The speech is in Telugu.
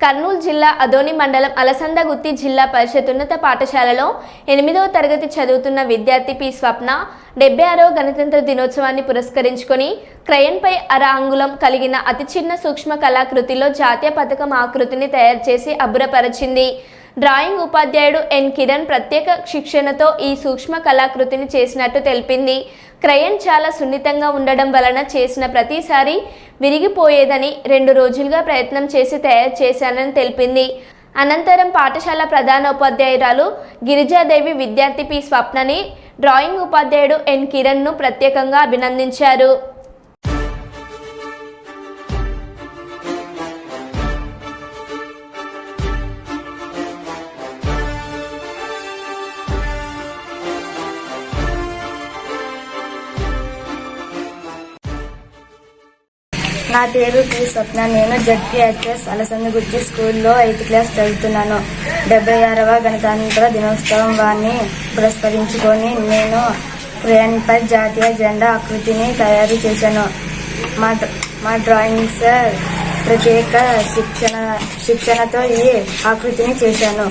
కర్నూలు జిల్లా అదోని మండలం అలసందగుత్తి జిల్లా పరిషత్ ఉన్నత పాఠశాలలో ఎనిమిదవ తరగతి చదువుతున్న విద్యార్థి పి స్వప్న డెబ్బై ఆరవ గణతంత్ర దినోత్సవాన్ని పురస్కరించుకొని క్రయన్పై అర అంగుళం కలిగిన అతి చిన్న సూక్ష్మ కళాకృతిలో జాతీయ పథకం ఆకృతిని తయారు చేసి అబ్బురపరచింది. డ్రాయింగ్ ఉపాధ్యాయుడు ఎన్ కిరణ్ ప్రత్యేక శిక్షణతో ఈ సూక్ష్మ కళాకృతిని చేసినట్టు తెలిపింది. క్రయన్ చాలా సున్నితంగా ఉండడం వలన చేసిన ప్రతిసారి విరిగిపోయేదని రెండు రోజులుగా ప్రయత్నం చేసి తయారు చేశానని తెలిపింది. అనంతరం పాఠశాల ప్రధానోపాధ్యాయురాలు గిరిజాదేవి విద్యార్థి పి స్వప్నని డ్రాయింగ్ ఉపాధ్యాయుడు ఎన్ కిరణ్ను ప్రత్యేకంగా అభినందించారు. నా పేరు టి స్వప్న. నేను జడ్పిహెచ్ఎస్ అలసందగుర్తి స్కూల్లో ఎయిత్ క్లాస్ చదువుతున్నాను. డెబ్బై ఆరవ గణతంత్ర దినోత్సవం వారిని పురస్కరించుకొని నేను క్రేన్పై జాతీయ జెండా ఆకృతిని తయారు చేశాను. మా మా డ్రాయింగ్స్ ప్రత్యేక శిక్షణ శిక్షణతో ఈ ఆకృతిని చేశాను.